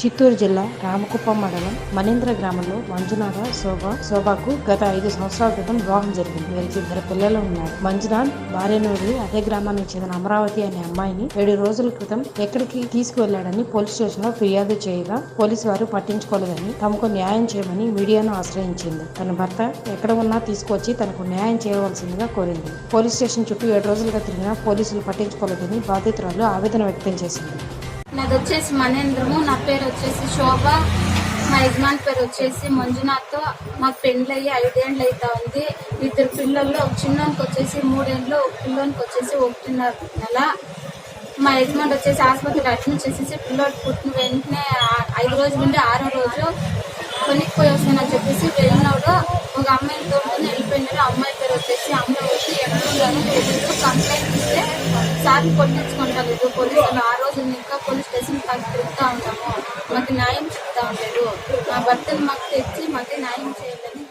చిత్తూరు జిల్లా రామకుప్పం మండలం మణీంద్ర గ్రామంలో మంజునాథ శోభ శోభకు గత ఐదు సంవత్సరాల క్రితం వివాహం జరిగింది. వీరికి ఇద్దరు పిల్లలు ఉన్నారు. మంజునాథ్ భార్యను అదే గ్రామానికి చెందిన అమరావతి అనే అమ్మాయిని ఏడు రోజుల క్రితం ఎక్కడికి తీసుకువెళ్ళాడని పోలీస్ స్టేషన్లో ఫిర్యాదు చేయగా పోలీసు వారు పట్టించుకోలేదని తమకు న్యాయం చేయమని మీడియాను ఆశ్రయించింది. తన భర్త ఎక్కడ ఉన్నా తీసుకొచ్చి తనకు న్యాయం చేయవలసిందిగా కోరింది. పోలీస్ స్టేషన్ చుట్టూ ఏడు రోజులుగా తిరిగినా పోలీసులు పట్టించుకోలేదని బాధితురాలు ఆవేదన వ్యక్తం చేసింది. నాది వచ్చేసి మనేంద్రము నా పేరు వచ్చేసి శోభ. మా యజమాని పేరు వచ్చేసి మంజునాథ్. మా పెండ్లు అయ్యి ఐదేండ్లు అవుతా ఉంది. ఇద్దరు పిల్లల్లో ఒక చిన్నోనికి వచ్చేసి మూడేండ్లు ఒక పిల్లోనికి వచ్చేసి ఒకటిన్నర నెల. మా యజమాని వచ్చేసి ఆసుపత్రి అడ్మిట్ చేసేసి పిల్లోడు పుట్టిన వెంటనే ఐదు రోజుల నుండి ఆరో రోజు కొనిక్కిపోయి వస్తానని చెప్పేసి వెళ్ళినాడు. ఒక అమ్మాయిని తోడుకుని వెళ్ళిపోయినాడు. అమ్మాయి పేరు వచ్చేసి అమ్మాయి వచ్చి ఎక్కడుండాలో కంప్లైంట్ ఇస్తే సార్ని కొట్టించుకుంటలేదు. పోలీసులు ఆ రోజు ఇంకా పోలీస్ స్టేషన్ కాకి తిరుగుతూ ఉంటాము. మాకు న్యాయం చెప్తా ఉండలేదు మా భర్తను మాకు తెచ్చి మాకు న్యాయం చేయాలని